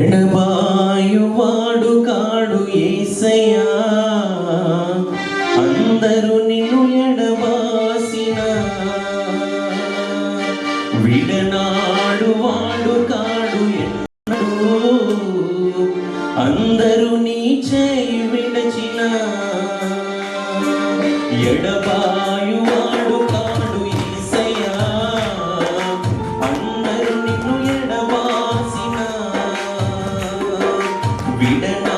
ఎడబాయువాడు కాడు ఏసయ్యా. అందరూ నిన్ను beat and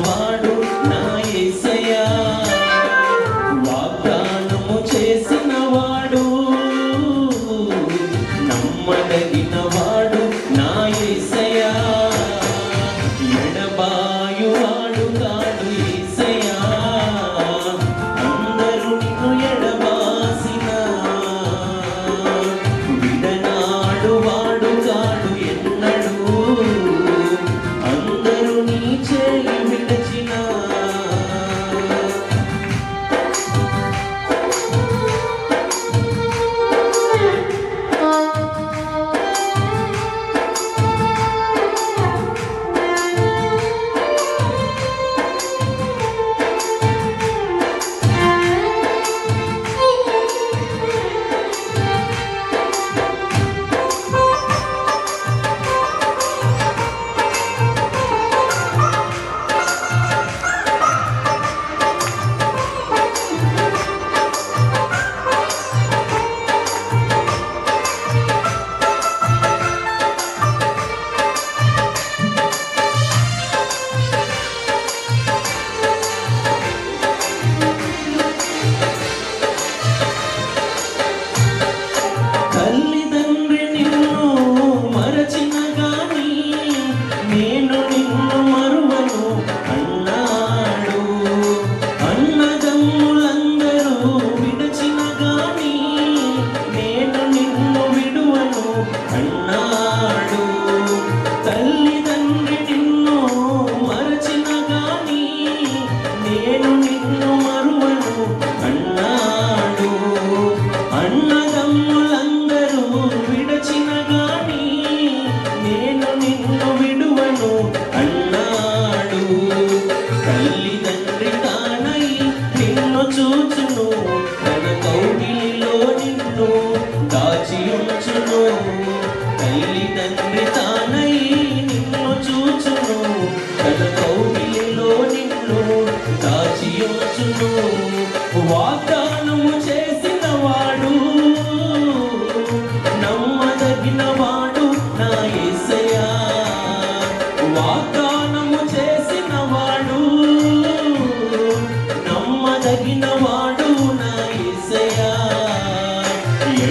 ಮಾಡು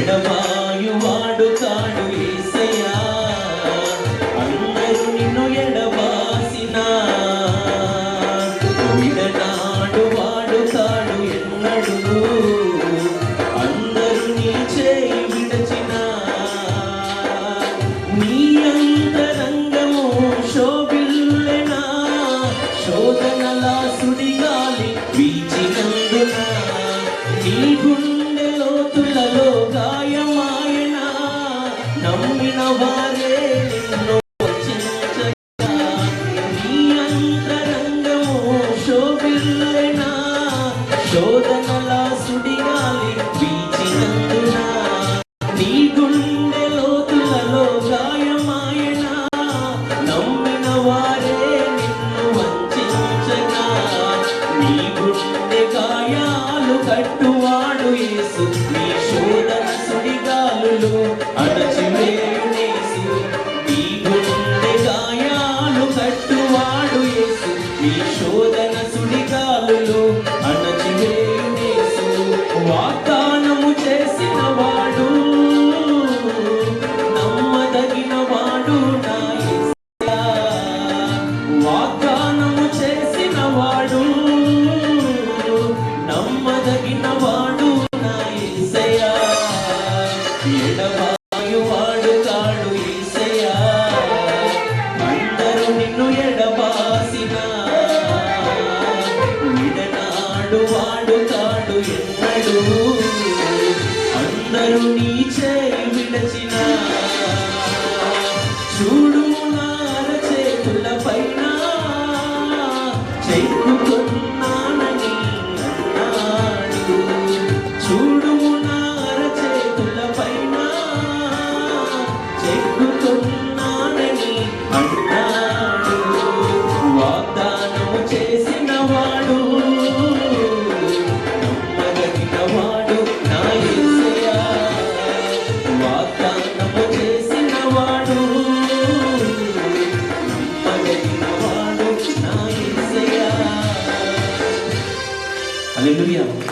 내려봐. యేసు నీ శోధన సుడిగాలులో అణచి చూడు నార చేతుల పైన. చెక్కుతున్నానని అన్నాడు. చూడు Hallelujah.